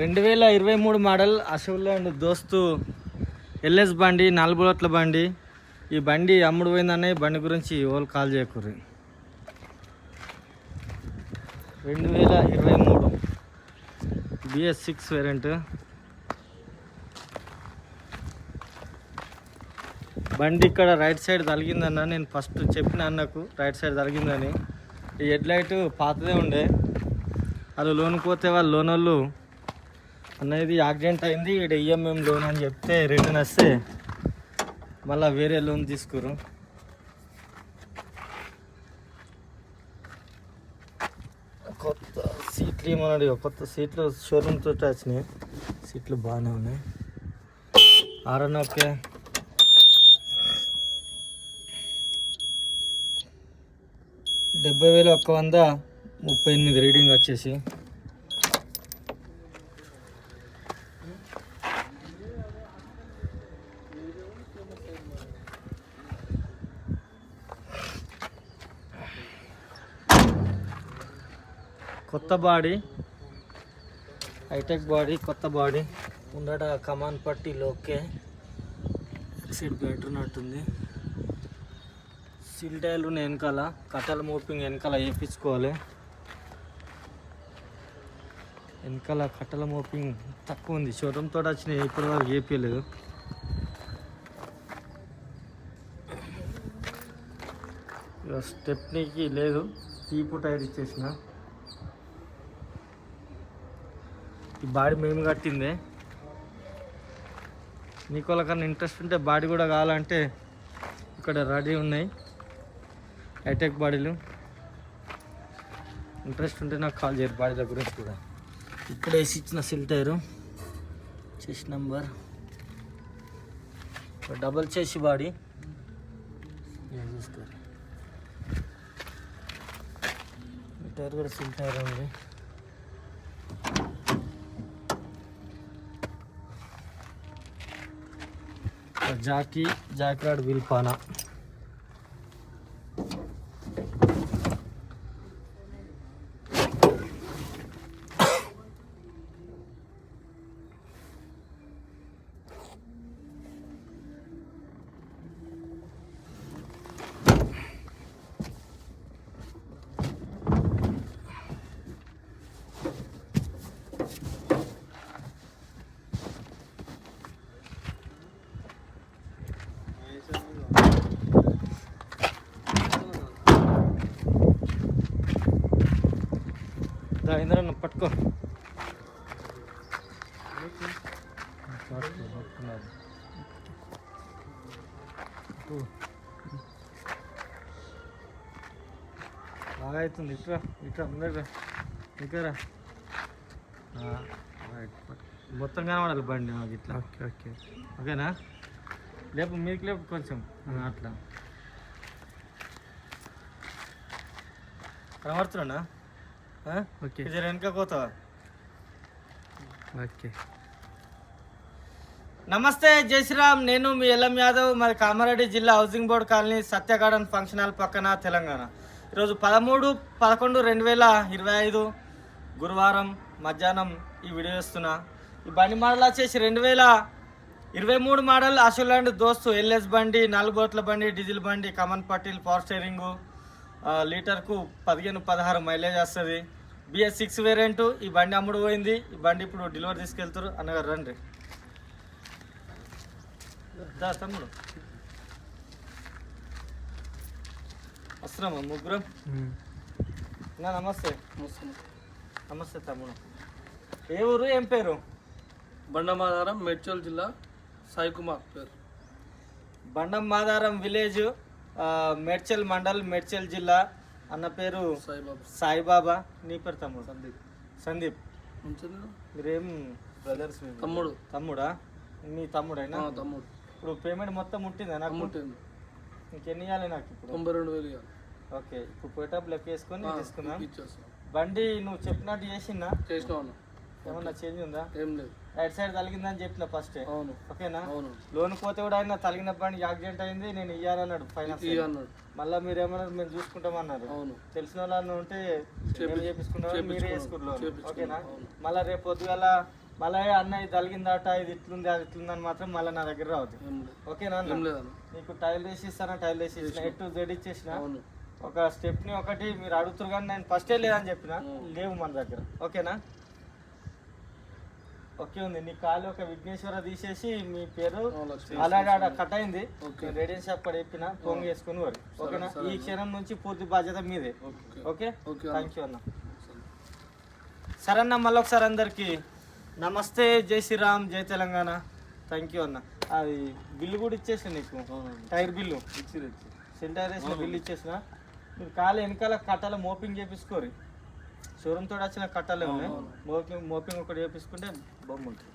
రెండు వేల ఇరవై మూడు మోడల్ అశోక్ దోస్తు ఎల్ఎస్ బండి నలుగు రోట్ల బండి. ఈ బండి అమ్ముడు పోయిందనే బండి గురించి ఓళ్ళు కాల్ చేయకూర్రి. రెండు వేల ఇరవై మూడు బిఎస్ సిక్స్ వేరియంట్. బండి ఇక్కడ రైట్ సైడ్ తలిగిందన్న నేను ఫస్ట్ చెప్పిన అన్నకు రైట్ సైడ్ తలిగిందని ఈ హెడ్ లైట్ పాతదే ఉండే. వాళ్ళు లోన్ పోతే వాళ్ళు లోన్ వాళ్ళు అనేది యాక్సిడెంట్ అయింది ఇక్కడ ఈఎంఎం లోన్ అని చెప్తే రిటర్న్ వస్తే మళ్ళీ వేరే లోన్ తీసుకురు కొత్త సీట్లు ఏమన్నాడు కొత్త సీట్లు షోరూమ్ తోటి వచ్చినాయి సీట్లు బాగానే ఉన్నాయి. ఆరన్ ఓకే. డెబ్బై వేలు ఒక్క వంద. ముప్పై ఎనిమిది రీడింగ్ వచ్చేసి. కొత్త బాడీ హైటెక్ బాడీ కొత్త బాడీ. ఉండట కమాన్ పట్టి లోకే. ఎక్సైడ్ బెటర్ ఉన్నట్టుంది. సిల్టైల్ టైర్లు వెనకాల కట్టల మోపింగ్ వెనకాల వేయించుకోవాలి. వెనకాల కట్టల మోపింగ్ తక్కువ ఉంది. చూడంతో వచ్చిన వచ్చినాయి. ఇప్పటి వరకు వేపించలేదు స్టెప్నీకి లేదు. తీపు టైర్ ఇచ్చేసిన. ఈ బాడీ మేము కట్టిందే. నీకు వాళ్ళకన్నా ఇంట్రెస్ట్ ఉంటే బాడీ కూడా కావాలంటే ఇక్కడ రెడీ ఉన్నాయి. హైటెక్ బాడీలు. ఇంట్రెస్ట్ ఉంటే నాకు కాల్ చేయరు బాడీల గురించి కూడా. ఇక్కడ వేసి ఇచ్చిన సిల్ టైరు చెస్ట్ నెంబర్. డబల్ చేసి బాడీ. ఇలా చూస్తారు ఈ టైర్ కూడా సిల్ టైర్ ఉంది. జాకీ జాక్రాడ్ విల్పానా. దా ఇంద్రన్న పట్టుకో. బాగా అవుతుంది. ఇట్రా ఇట్రా ముందర ఇక్కరా. మొత్తం కనబడాలి బండి మాకు ఇట్లా. Okay okay. ఓకేనా? లేపు మీకు లేపు కొంచెం. అట్లా. కనబడుతున్నా ఓకే. జర వెనక పోతావా? ఓకే. నమస్తే జై శ్రీరామ్. నేను మీ ఎల్ఎం యాదవ్. మరి కామారెడ్డి జిల్లా housing board colony Satya garden function hall పక్కన తెలంగాణ. ఈరోజు పదమూడు పదకొండు రెండు వేల ఇరవై ఐదు గురువారం మధ్యాహ్నం ఈ వీడియో ఇస్తున్నా ఈ బండి మోడల్ వచ్చేసి రెండు వేల ఇరవై మూడు మోడల్ అశోలాండ్ దోస్తు ఎల్ఎస్ బండి నాలుగు బోట్ల బండి డీజిల్ బండి కమన్ పటిల్ పవర్ స్టీరింగు లీటర్కు పదిహేను పదహారు మైలేజ్ వస్తుంది. బిఎస్ సిక్స్ వేరియంట్ ఈ బండి అమ్ముడు పోయింది. ఈ బండి ఇప్పుడు డెలివరీ తీసుకెళ్తారు అన్నగారు రండి. తమ్ముడు. వస్తున్నామా ముగ్గురు? నా నమస్తే. నమస్తే తమ్ముడు. ఏ ఊరు ఏం పేరు? బండమాధారం మేడ్చల్ జిల్లా సాయి కుమార్ పేరు. బండం మాదారం విలేజ్. మేడ్చల్ మండల్ మేడ్చల్ జిల్లా అన్న పేరు సాయిబాబా. సాయిబాబా. నీ పేరు తమ్ముడు? సందీప్. సందీప్. మీరేం బ్రదర్స్ తమ్ముడు. తమ్ముడా? మీ తమ్ముడైనా? తమ్ముడు. ఇప్పుడు పేమెంట్ మొత్తం ముట్టిందా నాకు? తమ్ముడు ఇంకెన్ని ఇవ్వాలి నాకు ఇప్పుడు? తొంభై రెండు వేలు ఇవ్వాలి. ఓకే ఇప్పుడు పోయేటప్పుడు లెక్క వేసుకొని తీసుకుందాం. ఇచ్చేస్తాం బండి నువ్వు చెప్పినట్టు చేసిందా? చేసినా ఏమన్నా చేంజ్ ఉందా? ఏం లేదు. రైట్ సైడ్ తలిగిందని చెప్పిన ఫస్ట్ అవును. ఓకేనా? అవును. లోన్ పోతే కూడా ఆయన తలిగిన బండి యాక్సిడెంట్ అయింది నేను ఇయ్యానన్నాడు ఫైనాన్స్ అన్నాడు. మళ్ళీ మీరు ఏమన్నారు మేము చూసుకుంటామన్నారు. అవును. తెలిసిన వాళ్ళు ఉంటే మేము చేపించుకుంటాం మీరే. ఓకేనా. మళ్ళీ రేపు పొద్దుగాల మళ్ళీ అన్న ఇది తలిగిందట ఇది ఇట్లుంది అది ఇట్లుందని మాత్రం మళ్ళీ నా దగ్గర రావద్దు. ఓకేనా నీకు టైల్ వేసి ఇస్తానా? టైల్ వేసి ఇచ్చిన. ఎటు జెడ్ ఇచ్చేసిన. అవును. ఒక స్టెప్ని ఒకటి మీరు అడుగుతారు కానీ నేను ఫస్టే లేదని చెప్పిన. లేవు మన దగ్గర. ఓకేనా? ఓకే ఉంది. నీ కాలు ఒక విఘ్నేశ్వర తీసేసి మీ పేరు ఆడ కట్ అయింది. రేడియన్ షాప్ కూడా చెప్పిన పొంగి వేసుకుని వారు. ఓకేనా. ఈ క్షణం నుంచి పూర్తి బాధ్యత మీదే. ఓకే. థ్యాంక్ యూ అన్న. సరే అన్న మళ్ళీ ఒకసారి అందరికి నమస్తే జై శ్రీరామ్ జై తెలంగాణ. థ్యాంక్ యూ అన్న. అది బిల్లు కూడా ఇచ్చేసిన నీకు? Tyre bill? ఇచ్చిరు సెంటర్ బిల్లు ఇచ్చేసిన? మీరు కాలు వెనకాల కట్టాల మోపింగ్ చేపించుకోరు. షోరూమ్ తోడు వచ్చిన కట్టాలే ఉన్నాయి మోపింగ్ మోపింగ్ ఒకటి చేపించుకుంటే బొమ్మ ఉంటుంది.